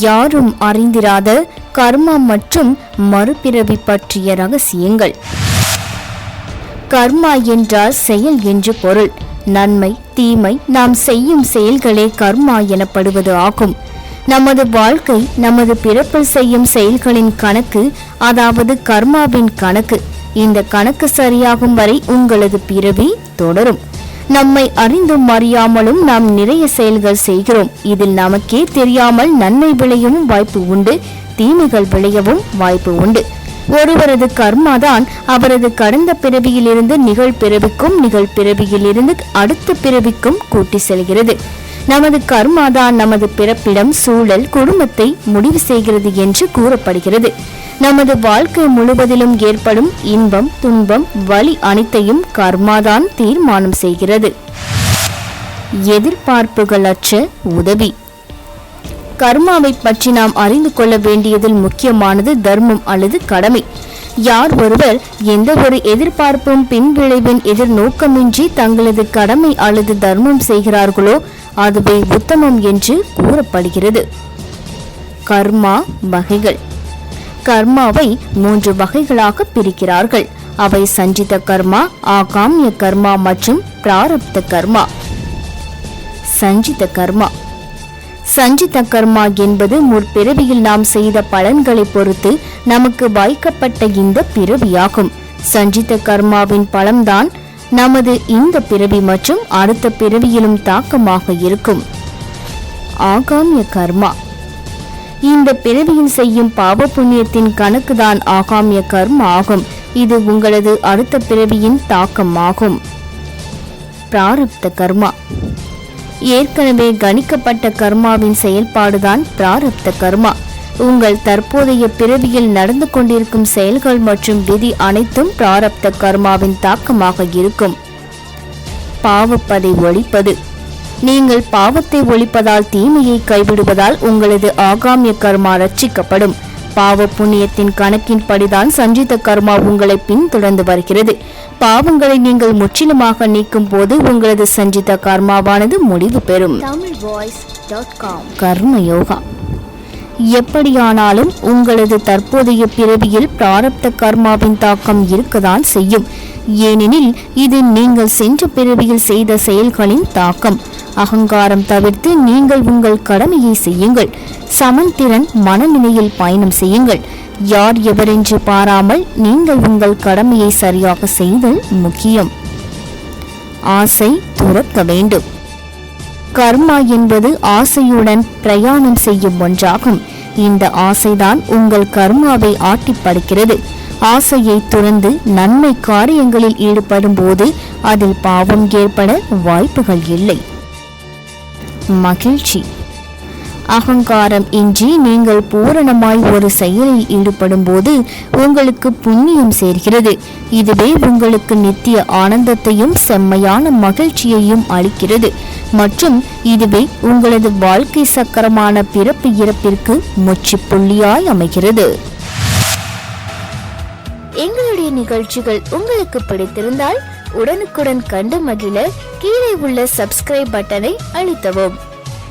யாரும் அறிந்திராத கர்மா மற்றும் மறுபிறவி பற்றிய ரகசியங்கள். கர்மா என்றால் செயல் என்று பொருள். நன்மை தீமை நாம் செய்யும் செயல்களே கர்மா எனப்படுவது ஆகும். நமது வாழ்க்கை நமது பிறப்பில் செய்யும் செயல்களின் கணக்கு அதாவது கர்மாவின் கணக்கு. இந்த கணக்கு சரியாகும் வரை உங்களது பிறவி தொடரும். நம்மை அறிந்தும் அறியாமலும் நாம் நிறைய செயல்கள் செய்கிறோம். இதில் நமக்கே தெரியாமல் நன்மை விளையவும் வாய்ப்பு உண்டு தீமைகள் விளையவும் வாய்ப்பு உண்டு. ஒருவரது கர்மாதான் அவரது கடந்த பிறவியிலிருந்து நிகழ்பிறவிக்கும் நிகழ்பிறவியிலிருந்து அடுத்த பிறவிக்கும் கூட்டி செல்கிறது. நமது கர்மாதான் நமது பிறப்பிடம் சூழல் குடும்பத்தை முடிவு செய்கிறது என்று கூறப்படுகிறது. நமது வாழ்க்கை முழுவதிலும் ஏற்படும் இன்பம் துன்பம் வலி அனைத்தையும் கர்மாதான் தீர்மானம் செய்கிறது. எதிர்பார்ப்புகள் அற்ற உதவி. கர்மாவை பற்றி நாம் அறிந்து கொள்ள வேண்டியதில் முக்கியமானது தர்மம் அல்லது கடமை. யார் ஒருவர் எந்த ஒரு எதிர்பார்ப்பும் பின்விளைவின் எதிர்நோக்கமின்றி தங்களது கடமை அல்லது தர்மம் செய்கிறார்களோ அதுவே உத்தமம் என்று கூறப்படுகிறது. கர்மா வகைகள். கர்மாவை மூன்று வகைகளாக பிரிக்கிறார்கள். அவை சஞ்சித கர்மா ஆகாமிய கர்மா மற்றும் பிராரப்த கர்மா. சஞ்சித கர்மா. சஞ்சித கர்மா என்பது முற்பிறவியில் நாம் செய்த பலன்களை பொறுத்து நமக்கு வாய்க்கப்பட்ட இந்த பிறவியாகும். சஞ்சித கர்மாவின் பலம்தான் நமது இந்த பிறவி மற்றும் அடுத்த பிறவியிலும் தாக்கமாக இருக்கும். ஆகாமிய கர்மா. இந்த பிறவியில் செய்யும் பாவ புண்ணியத்தின் கணக்குதான் ஆகாமிய கர்மா ஆகும். இது உங்களது அடுத்த பிறவியின் தாக்கமாகும். பிராரப்த கர்மா. ஏற்கனவே கணிக்கப்பட்ட கர்மாவின் செயல்பாடுதான் பிராரப்த கர்மா. உங்கள் தற்போதைய பிறவியில் நடந்து கொண்டிருக்கும் செயல்கள் மற்றும் விதி அனைத்தும் பிராரப்த கர்மாவின் தாக்கமாக இருக்கும். பாவப்பதை ஒழிப்பது. நீங்கள் பாவத்தை ஒழிப்பதால் தீமையை கைவிடுவதால் உங்களது ஆகாமிய கர்மா ரட்சிக்கப்படும். பாவ புண்ணியத்தின் கணக்கின்படிதான் சஞ்சித கர்மா உங்களை பின்தொடர்ந்து வருகிறது. பாவங்களை நீங்கள் முற்றிலுமாக நீக்கும் போது உங்களது சஞ்சித கர்மாவானது முடிவு பெறும். கர்ம யோகா எப்படியானாலும் உங்களது தற்போதைய பிறவியில் பிராரப்த கர்மாவின் தாக்கம் இருக்கதான் செய்யும். ஏனெனில் இது நீங்கள் சென்ற பிறவியில் செய்த செயல்களின் தாக்கம். அகங்காரம் தவிர்த்து நீங்கள் உங்கள் கடமையை செய்யுங்கள். சமன்திறன் மனநிலையில் பயணம் செய்யுங்கள். யார் எவரென்று பாராமல் நீங்கள் உங்கள் கடமையை சரியாக செய்தல் முக்கியம். ஆசை துறக்க வேண்டும். கர்மா என்பது ஆசையுடன் பிரயாணம் செய்யும் ஒன்றாகும். இந்த ஆசைதான் உங்கள் கர்மாவை ஆட்டிப்படுகிறது ஆசையை துறந்து நன்மை காரியங்களில் ஈடுபடும் போது அதில் பாவம் ஏற்பட வாய்ப்புகள் இல்லை. மகிழ்ச்சி. அகங்காரம் இன்றி நீங்கள் பூரணமாய் ஒரு செயலில் ஈடுபடும் போது உங்களுக்கு புண்ணியம் சேர்கிறது. இதுவே உங்களுக்கு நித்திய ஆனந்தத்தையும் செம்மையான மகிழ்ச்சியையும் அளிக்கிறது. மற்றும் இதுவே உங்களது வாழ்க்கை சக்கரமான பிறப்பு இறப்பிற்கு முற்றுப்புள்ளியாய் அமைகிறது. எங்களுடைய நிகழ்ச்சிகள் உங்களுக்கு பிடித்திருந்தால் உடனுக்குடன் கண்டு மகிழ கீழே உள்ள சப்ஸ்கிரைப் பட்டனை அழுத்தவும்.